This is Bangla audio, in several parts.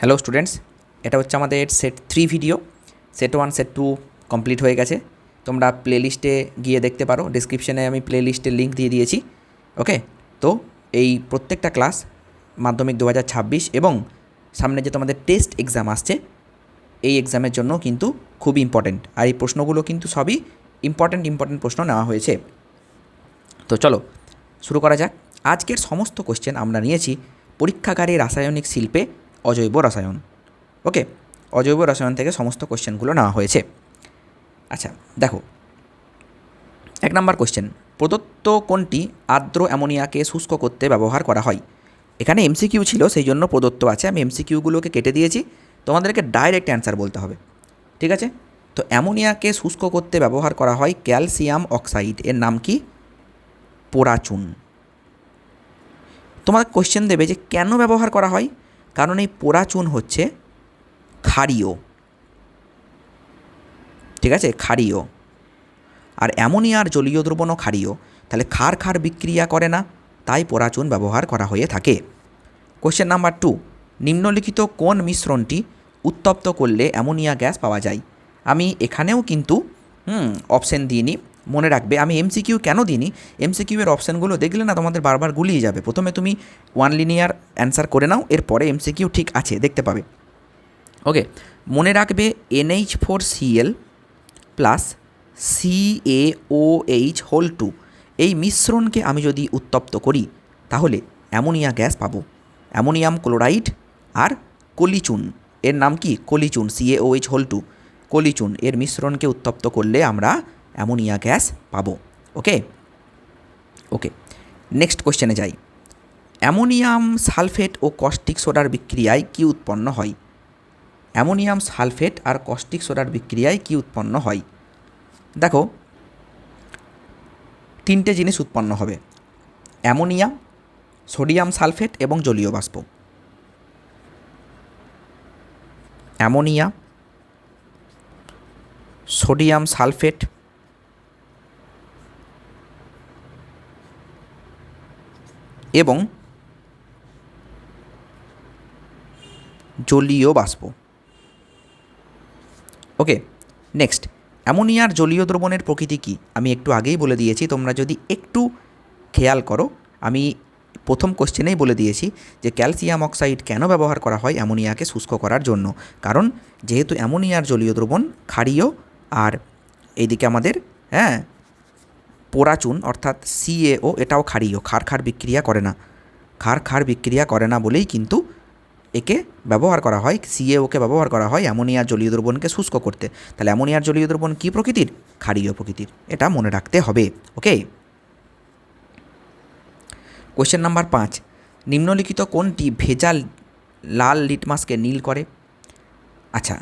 হ্যালো স্টুডেন্টস, এটা হচ্ছে আমাদের set three video. Set one, set two complete হয়ে গেছে। তোমরা প্লেলিস্টে গিয়ে দেখতে পারো। ডিসক্রিপশনে আমি প্লেলিস্টের লিঙ্ক দিয়ে দিয়েছি। ওকে তো এই প্রত্যেকটা ক্লাস মাধ্যমিক দু হাজার ছাব্বিশ এবং সামনে যে তোমাদের টেস্ট এক্সাম আসছে, এই এক্সামের জন্য কিন্তু খুব ইম্পর্ট্যান্ট আর এই প্রশ্নগুলো কিন্তু সবই ইম্পর্ট্যান্ট ইম্পর্ট্যান্ট প্রশ্ন নেওয়া হয়েছে। তো চলো, শুরু করা যাক। আজকের সমস্ত কোশ্চেন আমরা নিয়েছি পরীক্ষাগারে রাসায়নিক শিল্পে অজৈব রসায়ন। ওকে, অজৈব রসায়ন থেকে সমস্ত কোশ্চেনগুলো নেওয়া হয়েছে। আচ্ছা দেখো। এক নম্বর কোশ্চেন, প্রদত্ত কোনটি আর্দ্র অ্যামোনিয়াকে শুষ্ক করতে ব্যবহার করা হয়? এখানে এমসিকিউ ছিল, সেই জন্য প্রদত্ত আছে। আমি এমসিকিউগুলোকে কেটে দিয়েছি, তোমাদেরকে ডাইরেক্ট অ্যান্সার বলতে হবে। ঠিক আছে? তো অ্যামোনিয়াকে শুষ্ক করতে ব্যবহার করা হয় ক্যালসিয়াম অক্সাইড। এর নাম কি? পোড়াচুন। তোমার কোশ্চেন দেবে যে কেন ব্যবহার করা হয়? কারণ এই পোড়াচুন হচ্ছে ক্ষারীয়। ঠিক আছে? ক্ষারীয়। আর অ্যামোনিয়ার জলীয় দ্রবণও ক্ষারীয়। তাহলে ক্ষার ক্ষার বিক্রিয়া করে না, তাই পোড়াচুন ব্যবহার করা হয়ে থাকে। কোশ্চেন নাম্বার টু নিম্নলিখিত কোন মিশ্রণটি উত্তপ্ত করলে অ্যামোনিয়া গ্যাস পাওয়া যায়? আমি এখানেও কিন্তু অপশান দিইনি। মনে রাখবে। আমি এমসিকিউ কেন দিইনি? এমসিকিউ এর অপশানগুলো দেখলে না তোমাদের বারবার গুলিয়ে যাবে। প্রথমে তুমি ওয়ান লিনিয়ার অ্যান্সার করে নাও, এরপরে এমসিকিউ ঠিক আছে, দেখতে পাবে। ওকে মনে রাখবে NH four CL plus CAOH whole two এই মিশ্রণকে আমি যদি উত্তপ্ত করি, তাহলে অ্যামোনিয়া গ্যাস পাবো। অ্যামোনিয়াম ক্লোরাইড আর কলিচুন। এর নাম কি? কলিচুন সিএওএইচ হোল টু কলিচুন, এর মিশ্রণকে উত্তপ্ত করলে আমরা অ্যামোনিয়া গ্যাস পাবো। ওকে ওকে নেক্সট কোশ্চেনে যাই। অ্যামোনিয়াম সালফেট ও কস্টিক সোডার বিক্রিয়ায় কি উৎপন্ন হয়? অ্যামোনিয়াম সালফেট আর কস্টিক সোডার বিক্রিয়ায় কি উৎপন্ন হয়? দেখো, তিনটে জিনিস উৎপন্ন হবে। অ্যামোনিয়া সোডিয়াম সালফেট এবং জলীয় বাষ্প। অ্যামোনিয়া, সোডিয়াম সালফেট এবং জলীয় বাষ্প। ওকে নেক্সট অ্যামোনিয়ার জলীয় দ্রবণের প্রকৃতি কী? আমি একটু আগেই বলে দিয়েছি, তোমরা যদি একটু খেয়াল করো, আমি প্রথম কোশ্চেনেই বলে দিয়েছি যে ক্যালসিয়াম অক্সাইড কেন ব্যবহার করা হয় অ্যামোনিয়াকে শুষ্ক করার জন্য? কারণ যেহেতু অ্যামোনিয়ার জলীয় দ্রবণ ক্ষারীয়, আর এইদিকে আমাদের হ্যাঁ পোড়াচুন অর্থাৎ সিএও এটাও ক্ষারীয়, ক্ষার ক্ষার বিক্রিয়া করে না। ক্ষার ক্ষার বিক্রিয়া করে না বলেই কিন্তু একে ব্যবহার করা হয় সিএওকে ব্যবহার করা হয় অ্যামোনিয়ার জলীয় দ্রবণকে শুষ্ক করতে। তাহলে অ্যামোনিয়ার জলীয় দ্রবণ কী প্রকৃতির? ক্ষারীয় প্রকৃতির। এটা মনে রাখতে হবে, ওকে? কোয়েশ্চেন নাম্বার পাঁচ। নিম্নলিখিত কোনটি ভেজা লাল লিটমাসকে নীল করে? আচ্ছা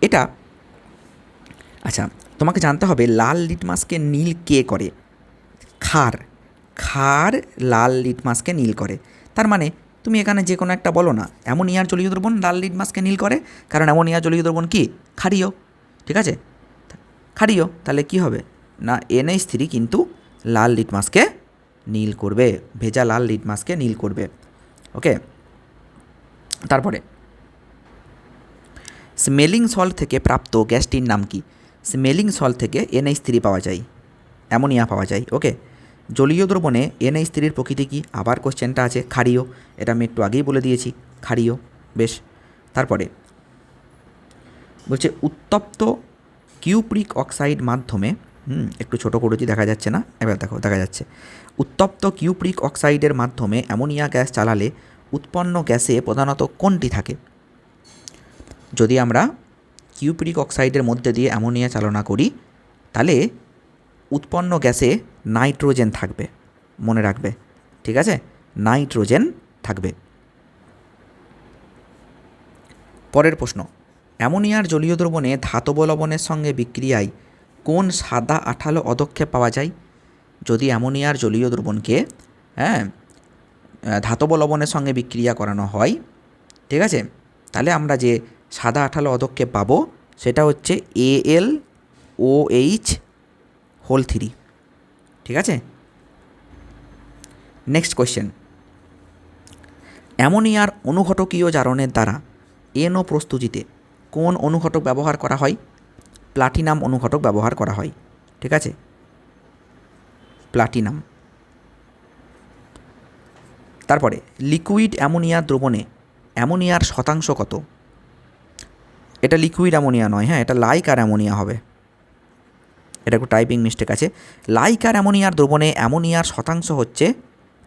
এটা আচ্ছা তোমাকে জানতে হবে, লাল লিটমাসকে নীল কে করে? খার। খার লাল লিটমাসকে নীল করে। তার মানে তুমি এখানে যে কোনো একটা বলো না অ্যামোনিয়ার জলীয় দ্রবণ লাল লিটমাসকে নীল করে? কারণ অ্যামোনিয়ার জলীয় দ্রবণ কি? ক্ষারীয়। ঠিক আছে? ক্ষারীয়, তাহলে কি হবে? না এনএইচ থ্রি কিন্তু লাল লিটমাসকে নীল করবে, ভেজা লাল লিটমাসকে নীল করবে। ওকে? তারপরে, স্মেলিং সল্ট থেকে প্রাপ্ত গ্যাসটির নাম কি? স্মেলিং সল থেকে এনএইচ থ্রি পাওয়া যায়, অ্যামোনিয়া পাওয়া যায়, ওকে? জলীয় দ্রবণে এনএইচ থ্রির প্রকৃতি কী? আবার কোশ্চেনটা আছে, ক্ষারীয়। এটা আমি একটু আগেই বলে দিয়েছি, ক্ষারীয়। বেশ, তারপরে বলছে, উত্তপ্ত কিউপ্রিক অক্সাইড মাধ্যমে, হুম, একটু ছোটো করেছি দেখা যাচ্ছে না, এবার দেখো, দেখা যাচ্ছে। উত্তপ্ত কিউপ্রিক অক্সাইডের মাধ্যমে অ্যামোনিয়া গ্যাস চালালে উৎপন্ন গ্যাসে প্রধানত কোনটি থাকে? যদি আমরা কিউপ্রিক অক্সাইডের মধ্যে দিয়ে অ্যামোনিয়া চালনা করি, তাহলে উৎপন্ন গ্যাসে নাইট্রোজেন থাকবে, মনে রাখবে, ঠিক আছে? নাইট্রোজেন থাকবে। পরের প্রশ্ন, অ্যামোনিয়ার জলীয় দ্রবণে ধাতব লবণের সঙ্গে বিক্রিয়ায় কোন সাদা আঠালো অদক্ষেপ পাওয়া যায়? যদি অ্যামোনিয়ার জলীয় দ্রবণকে হ্যাঁ ধাতব লবণের সঙ্গে বিক্রিয়া করানো হয়, ঠিক আছে? তাহলে আমরা যে সাদা আঠালো অদক্ষেপ পাবো, সেটা হচ্ছে A L O H whole three ঠিক আছে? নেক্সট কোয়েশ্চেন অ্যামোনিয়ার অনুঘটকীয় জারণের দ্বারা এনও প্রস্তুতিতে কোন অনুঘটক ব্যবহার করা হয়? প্লাটিনাম অনুঘটক ব্যবহার করা হয়, ঠিক আছে? প্লাটিনাম। তারপরে, লিকুইড অ্যামোনিয়া দ্রবণে অ্যামোনিয়ার শতাংশ কত? এটা লিকুইড অ্যামোনিয়া নয় হ্যাঁ এটা লাইক আর অ্যামোনিয়া হবে। এটা একটু টাইপিং মিস্টেক আছে। লাইক আর অ্যামোনিয়ার দ্রবণে অ্যামোনিয়ার শতাংশ হচ্ছে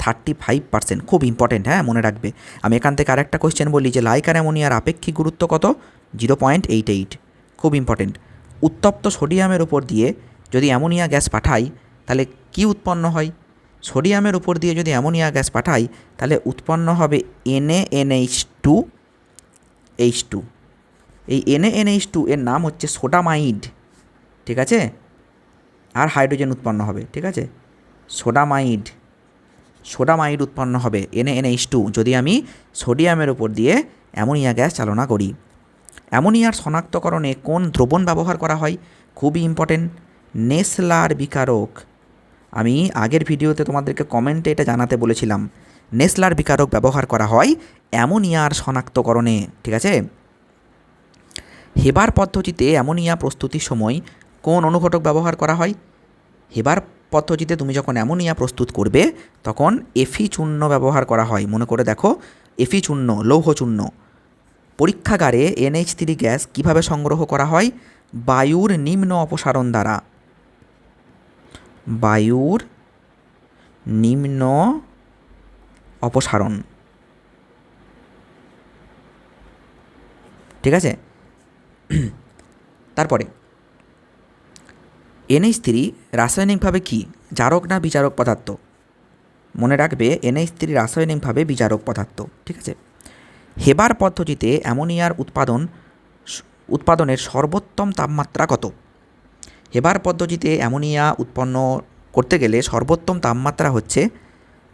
থার্টি ফাইভ পার্সেন্ট খুব ইম্পর্টেন্ট হ্যাঁ মনে রাখবে। আমি এখান থেকে আরেকটা কোয়েশ্চেন বলি যে লাইক আর অ্যামোনিয়ার আপেক্ষিক গুরুত্ব কত? জিরো পয়েন্ট এইট এইট খুব ইম্পর্টেন্ট উত্তপ্ত সোডিয়ামের উপর দিয়ে যদি অ্যামোনিয়া গ্যাস পাঠাই, তাহলে কি উৎপন্ন হয়? সোডিয়ামের উপর দিয়ে যদি অ্যামোনিয়া গ্যাস পাঠাই, তাহলে উৎপন্ন হবে NA NH two H two এই এনএ এনএইচ টু এর নাম হচ্ছে সোডামাইড, ঠিক আছে? আর হাইড্রোজেন উৎপন্ন হবে, ঠিক আছে? সোডামাইড সোডামাইড উৎপন্ন হবে এনএ এনএইচ টু যদি আমি সোডিয়ামের উপর দিয়ে অ্যামোনিয়া গ্যাস চালনা করি। অ্যামোনিয়ার শনাক্তকরণে কোন দ্রবণ ব্যবহার করা হয়? খুবই ইম্পর্টেন্ট নেসলার বিকারক। আমি আগের ভিডিওতে তোমাদেরকে কমেন্টে এটা জানাতে বলেছিলাম। নেসলার বিকারক ব্যবহার করা হয় অ্যামোনিয়ার শনাক্তকরণে, ঠিক আছে? হেবার পদ্ধতিতে অ্যামোনিয়া প্রস্তুতির সময় কোন অনুঘটক ব্যবহার করা হয়? হেবার পদ্ধতিতে তুমি যখন অ্যামোনিয়া প্রস্তুত করবে, তখন এফি চূর্ণ ব্যবহার করা হয়। মনে করে দেখো, এফি চূর্ণ, লৌহ চূর্ণ। পরীক্ষাগারে এনএইচ থ্রি গ্যাস কীভাবে সংগ্রহ করা হয়? বায়ুর নিম্ন অপসারণ দ্বারা। বায়ুর নিম্ন অপসারণ। ঠিক আছে? তারপরে, এনএইচ থ্রি রাসায়নিকভাবে কি জারক না বিচারক পদার্থ? মনে রাখবে, এনএইচ থ্রি রাসায়নিকভাবে বিচারক পদার্থ, ঠিক আছে? হেবার পদ্ধতিতে অ্যামোনিয়ার উৎপাদন উৎপাদনের সর্বোত্তম তাপমাত্রা কত? হেবার পদ্ধতিতে অ্যামোনিয়া উৎপন্ন করতে গেলে সর্বোত্তম তাপমাত্রা হচ্ছে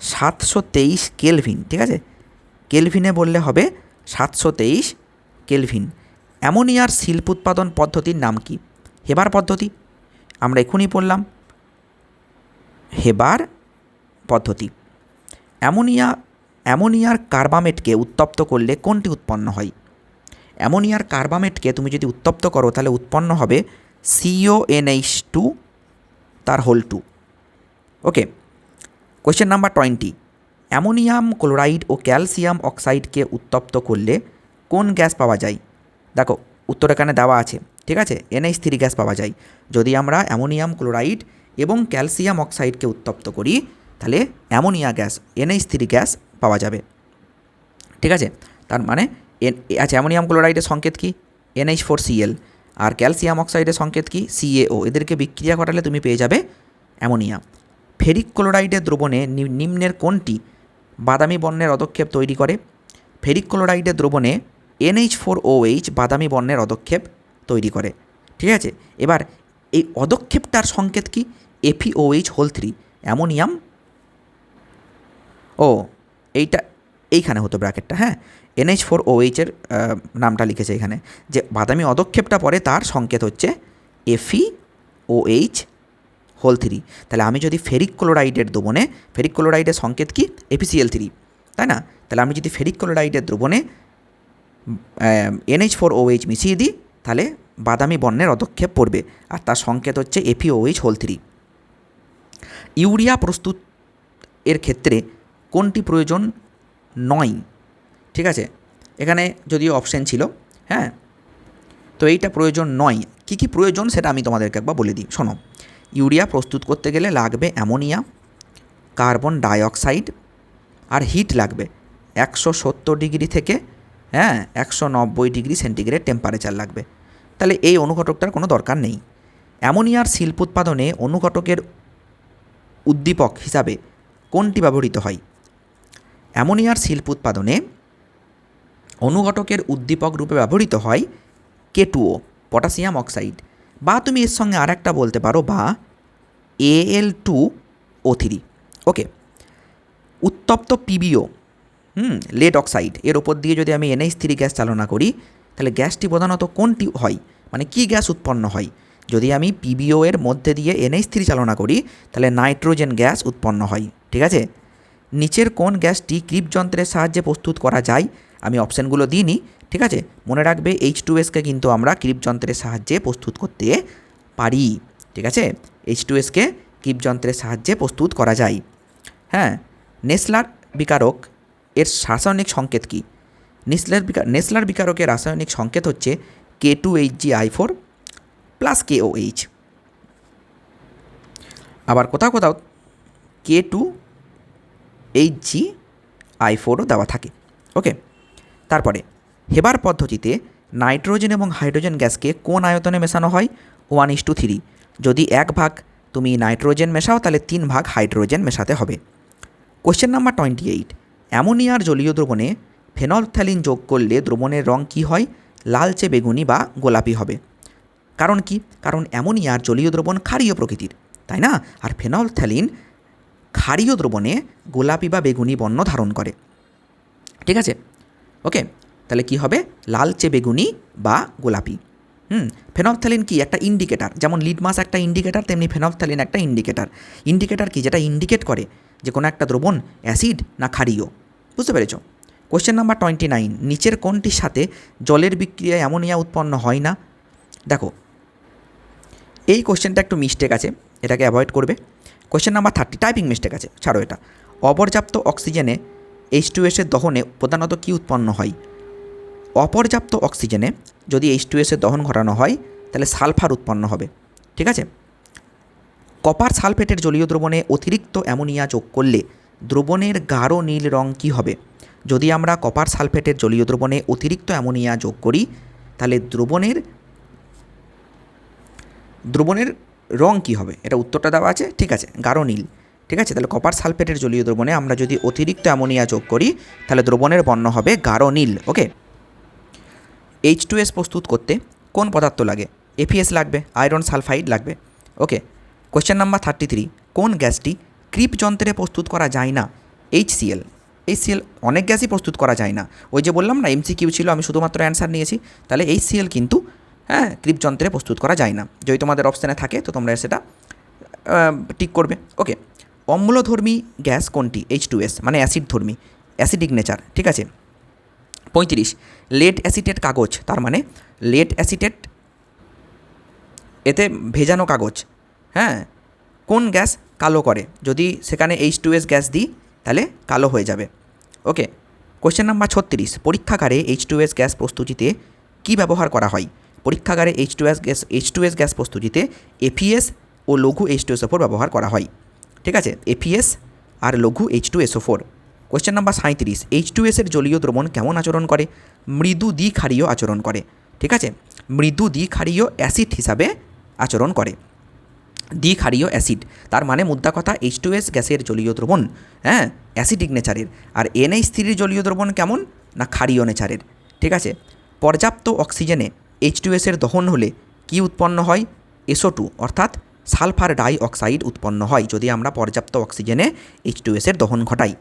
সাতশো তেইশ কেলভিন, ঠিক আছে? কেলভিনে বললে হবে সাতশো তেইশ কেলভিন। অ্যামোনিয়ার শিল্প উৎপাদন পদ্ধতির নাম কি? হেবার পদ্ধতি? আমরা এখনই পড়লাম। হেবার পদ্ধতি। অ্যামোনিয়া অ্যামোনিয়ার কার্বামেটকে উত্তপ্ত করলে কোনটি উৎপন্ন হয়? অ্যামোনিয়ার কার্বামেটকে তুমি যদি উত্তপ্ত করো, তাহলে উৎপন্ন হবে সিও এনএইচ টু তার whole two okay question number twenty ammonium chloride ও ক্যালসিয়াম অক্সাইডকে উত্তপ্ত করলে কোন গ্যাস পাওয়া যায়? দেখো, উত্তর এখানে দেওয়া আছে, ঠিক আছে? এনএইচ থ্রি গ্যাস পাওয়া যায়। যদি আমরা অ্যামোনিয়াম ক্লোরাইড এবং ক্যালসিয়াম অক্সাইডকে উত্তপ্ত করি, তাহলে ammonia gas, NH three gas পাওয়া যাবে। ঠিক আছে? তার মানে এন আচ্ছা অ্যামোনিয়াম ক্লোরাইডের সংকেত কি? NH four CL. আর ক্যালসিয়াম অক্সাইডের সংকেত কি? সিএও। এদেরকে বিক্রিয়া ঘটালে তুমি পেয়ে যাবে অ্যামোনিয়া। ফেরিক ক্লোরাইডের দ্রবণে নিম্নের কোনটি বাদামি বর্ণের অদক্ষেপ তৈরি করে? ফেরিক ক্লোরাইডের দ্রবণে এনএইচ ফোর ওএইচ বাদামি বর্ণের অদক্ষেপ তৈরি করে। ঠিক আছে? এবার এই অদক্ষেপটার সংকেত কি? FEOH whole three ammonium? ও, এইটা এইখানে হতো ব্র্যাকেটটা হ্যাঁ? এনএইচ ফোর ওএইচের নামটা লিখেছে এখানে যে বাদামি অদক্ষেপটা পরে তার সংকেত হচ্ছে এফি ওএইচ হোল থ্রি তাহলে আমি যদি ফেরিক ক্লোরাইডের দ্রবণে ফেরিক ক্লোরাইডের সংকেত কি? এপিসিএল থ্রি তাই না? তাহলে আমি যদি ফেরিক ক্লোরাইডের দ্রবণে এনএইচ ফোর ওএইচ মিশিয়ে দিই, তাহলে বাদামি বর্ণের অদক্ষেপ পড়বে। আর তার সংকেত হচ্ছে এপিওএইচ হোল থ্রি ইউরিয়া প্রস্তুত এর ক্ষেত্রে কোনটি প্রয়োজন? নয়। ঠিক আছে? এখানে যদিও অপশান ছিল হ্যাঁ? তো এইটা প্রয়োজন নয়। কী কী প্রয়োজন সেটা আমি তোমাদেরকে একবার বলে দিই। শোনো, ইউরিয়া প্রস্তুত করতে গেলে লাগবে অ্যামোনিয়া, কার্বন ডাইঅক্সাইড, আর হিট লাগবে। একশো সত্তর ডিগ্রি থেকে হ্যাঁ একশো নব্বই ডিগ্রি সেন্টিগ্রেড টেম্পারেচার লাগবে। তাহলে এই অনুঘটকটার কোনো দরকার নেই। অ্যামোনিয়ার শিল্প উৎপাদনে অনুঘটকের উদ্দীপক হিসাবে কোনটি ব্যবহৃত হয়? অ্যামোনিয়ার শিল্প উৎপাদনে অনুঘটকের উদ্দীপক রূপে ব্যবহৃত হয় কেটুও পটাশিয়াম অক্সাইড বা তুমি এর সঙ্গে আর একটা বলতে পারো বা AL two O three okay উত্তপ্ত পিবিও হুম লেড অক্সাইড এর ওপর দিয়ে যদি আমি এনএইচ থ্রি গ্যাস চালনা করি, তাহলে গ্যাসটি প্রধানত কোনটি হয়? মানে কি গ্যাস উৎপন্ন হয়? যদি আমি পিবিও এর মধ্যে দিয়ে এনএইচ থ্রি চালনা করি, তাহলে নাইট্রোজেন গ্যাস উৎপন্ন হয়। ঠিক আছে? নিচের কোন গ্যাসটি ক্রিপ যন্ত্রের সাহায্যে প্রস্তুত করা যায়? আমি অপশানগুলো দিইনি। ঠিক আছে? মনে রাখবে এইচ টু এসকে কিন্তু আমরা ক্রিপ যন্ত্রের সাহায্যে প্রস্তুত করতে পারি। ঠিক আছে? এইচ টু এসকে ক্রিপ যন্ত্রের সাহায্যে প্রস্তুত করা যায়। হ্যাঁ নেসলার বিকারক এর রাসায়নিক সংকেত কী? নেসলার বিকা, নেসলার বিকারকের রাসায়নিক সংকেত হচ্ছে K two H G I four plus K O H আবার কোথাও কোথাও K two H G I ফোরও দেওয়া থাকে। ওকে তারপরে হেবার পদ্ধতিতে নাইট্রোজেন এবং হাইড্রোজেন গ্যাসকে কোন আয়তনে মেশানো হয়? ওয়ান ইস টু থ্রি যদি এক ভাগ তুমি নাইট্রোজেন মেশাও, তাহলে তিন ভাগ হাইড্রোজেন মেশাতে হবে। কোশ্চেন নাম্বার টোয়েন্টি এইট অ্যামোনিয়ার জলীয় দ্রবণে ফেনলথ্যালিন যোগ করলে দ্রবণের রং কী হয়? লালচে বেগুনি বা গোলাপি হবে। কারণ কি? কারণ অ্যামোনিয়ার জলীয় দ্রবণ ক্ষারীয় প্রকৃতির, তাই না? আর ফেনলথ্যালিন ক্ষারীয় দ্রবণে গোলাপি বা বেগুনি বর্ণ ধারণ করে। ঠিক আছে? ওকে, তাহলে কি হবে? লালচে বেগুনি বা গোলাপি। হুম ফেনফথ্যালিন কি? একটা ইন্ডিকেটার যেমন লিডমাস একটা ইন্ডিকেটার তেমনি ফেনফথ্যালিন একটা ইন্ডিকেটার ইন্ডিকেটার কি? যেটা ইন্ডিকেট করে। যে কোনো একটা দ্রবণ, অ্যাসিড না ক্ষারীয়। বুঝতে পেরেছ? কোশ্চেন নাম্বার টোয়েন্টি নাইন নিচের কোনটির সাথে জলের বিক্রিয়ায় অ্যামোনিয়া উৎপন্ন হয় না? দেখো, এই কোশ্চেনটা একটু মিস্টেক আছে, এটাকে অ্যাভয়েড করবে। Question number thirty typing mistake আছে, ছাড়ো এটা। অপর্যাপ্ত অক্সিজেনে এইচ টু এসের দহনে প্রধানত কী উৎপন্ন হয়? অপর্যাপ্ত অক্সিজেনে যদি এইচ টু এসের দহন ঘটানো হয়, তাহলে সালফার উৎপন্ন হবে। ঠিক আছে? কপার সালফেটের জলীয় দ্রবণে অতিরিক্ত অ্যামোনিয়া যোগ করলে দ্রবণের গাঢ় নীল রং কী হবে? যদি আমরা কপার সালফেটের জলীয় দ্রবণে অতিরিক্ত অ্যামোনিয়া যোগ করি, তাহলে দ্রবণের দ্রবণের রং কী হবে? এটা উত্তরটা দেওয়া আছে, ঠিক আছে, গাঢ় নীল, ঠিক আছে? তাহলে কপার সালফেটের জলীয় দ্রবণে আমরা যদি অতিরিক্ত অ্যামোনিয়া যোগ করি, তাহলে দ্রবণের বর্ণ হবে গাঢ় নীল, ওকে? এইচ টু এস প্রস্তুত করতে কোন পদার্থ লাগে? এপিএস লাগবে আয়রন সালফাইড লাগবে, okay? Question number thirty three কোন গ্যাসটি ক্রিপ যন্ত্রে প্রস্তুত করা যায় না? এইচসিএল এইচসিএল অনেক গ্যাসই প্রস্তুত করা যায় না। ওই যে বললাম না এমসিকিউ ছিল, আমি শুধুমাত্র অ্যান্সার নিয়েছি। তাহলে এইচসিএল কিন্তু হ্যাঁ ক্রিপ যন্ত্রে প্রস্তুত করা যায় না। যদি তোমাদের অপশানে থাকে, তো তোমরা সেটা টিক করবে। ওকে অম্লধর্মী গ্যাস কোনটি? এইচ টু এস মানে অ্যাসিড ধর্মী অ্যাসিডিক নেচার, ঠিক আছে? পঁয়ত্রিশ. লেড অ্যাসিটেড কাগজ, তার মানে লেড অ্যাসিটেড, এতে ভেজানো কাগজ। হ্যাঁ কোন গ্যাস কালো করে? যদি সেখানে এইচ টু এস গ্যাস দিই, তাহলে কালো হয়ে যাবে। ওকে কোশ্চেন নাম্বার ছত্রিশ। পরীক্ষাগারে এইচ টু এস গ্যাস প্রস্তুতিতে কী ব্যবহার করা হয়? পরীক্ষাগারে H two S gas H two S gas প্রস্তুতিতে এপিএস ও লঘু H two S O four ব্যবহার করা হয়। ঠিক আছে? এপিএস আর লঘু H two S O four question number সাঁত্রিশ এইচ টু এসের জলীয় দ্রবণ কেমন আচরণ করে? মৃদু দ্বিক্ষারীয় আচরণ করে। ঠিক আছে? মৃদু দ্বিক্ষারীয় অ্যাসিড হিসাবে আচরণ করে। দ্বিক্ষারীয় অ্যাসিড। তার মানে মুদ্রা কথা এইচ টু এস গ্যাসের জলীয় দ্রবণ। হ্যাঁ অ্যাসিডিক নেচারের। আর এনএইচ থ্রির জলীয় দ্রবণ কেমন? না, ক্ষারীয় নেচারের। ঠিক আছে? পর্যাপ্ত অক্সিজেনে এইচ টু এসের দহন হলে কি উৎপন্ন হয়? এসও টু অর্থাৎ সালফার ডাই অক্সাইড উৎপন্ন হয়, যদি আমরা পর্যাপ্ত অক্সিজেনে এইচ টু এসের দহন ঘটাই।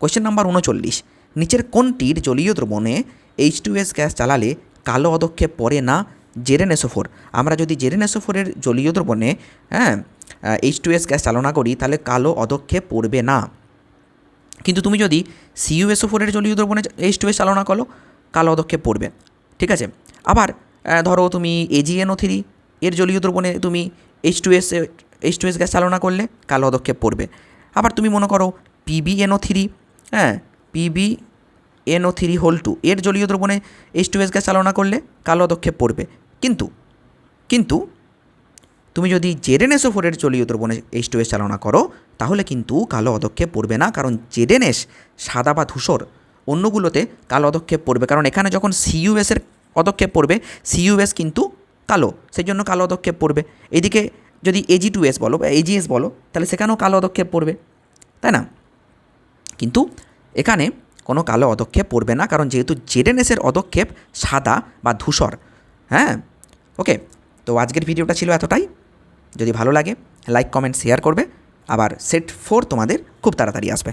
কোয়েশ্চেন নাম্বার উনচল্লিশ। নিচের কোনটির জলীয় দ্রবণে এইচ টু এস গ্যাস চালালে কালো অদক্ষেপ পড়ে না? জেরেনেসোফোর। আমরা যদি জেরেনেসোফোরের জলীয় দ্রবণে হ্যাঁ এইচ টু এস গ্যাস চালনা করি, তাহলে কালো অদক্ষেপ পড়বে না। কিন্তু তুমি যদি সিইউএসও ফোরের জলীয় দ্রবণে এইচ টু এস চালনা করো, কালো অদক্ষেপ পড়বে। ঠিক আছে? আবার ধরো তুমি এজিএনও থ্রি এর জলীয় দ্রবণে তুমি H two S H two S gas চালনা করলে, কালো অদক্ষেপ পড়বে। আবার তুমি মনে করো P B N O three হ্যাঁ P B N O three whole two এর জলীয় দ্রবণে এইচ টু এস গ্যাস চালনা করলে, কালো অদক্ষেপ পড়বে। কিন্তু কিন্তু তুমি যদি জেডেনএসও ফোরের জলীয় দ্রবণে এইচ টু এস চালনা করো, তাহলে কিন্তু কালো অদক্ষেপ পড়বে না, কারণ জেডেনএস সাদা বা ধূসর অন্যগুলোতে কালো অদক্ষেপ পড়বে। কারণ এখানে যখন সিইউএসের অদক্ষেপ পড়বে সিইউএস কিন্তু কালো সেই জন্য কালো অদক্ষেপ পড়বে। এদিকে যদি এজি টু এস বলো বা এজিএস বলো, তাহলে সেখানেও কালো অদক্ষেপ পড়বে, তাই না? কিন্তু এখানে কোনো কালো অদক্ষেপ পড়বে না, কারণ যেহেতু জেডেনএসের অদক্ষেপ সাদা বা ধূসর হ্যাঁ? ওকে, তো আজকের ভিডিওটা ছিল এতটাই। যদি ভালো লাগে লাইক কমেন্ট শেয়ার করবে। আবার সেট ফোর তোমাদের খুব তাড়াতাড়ি আসবে।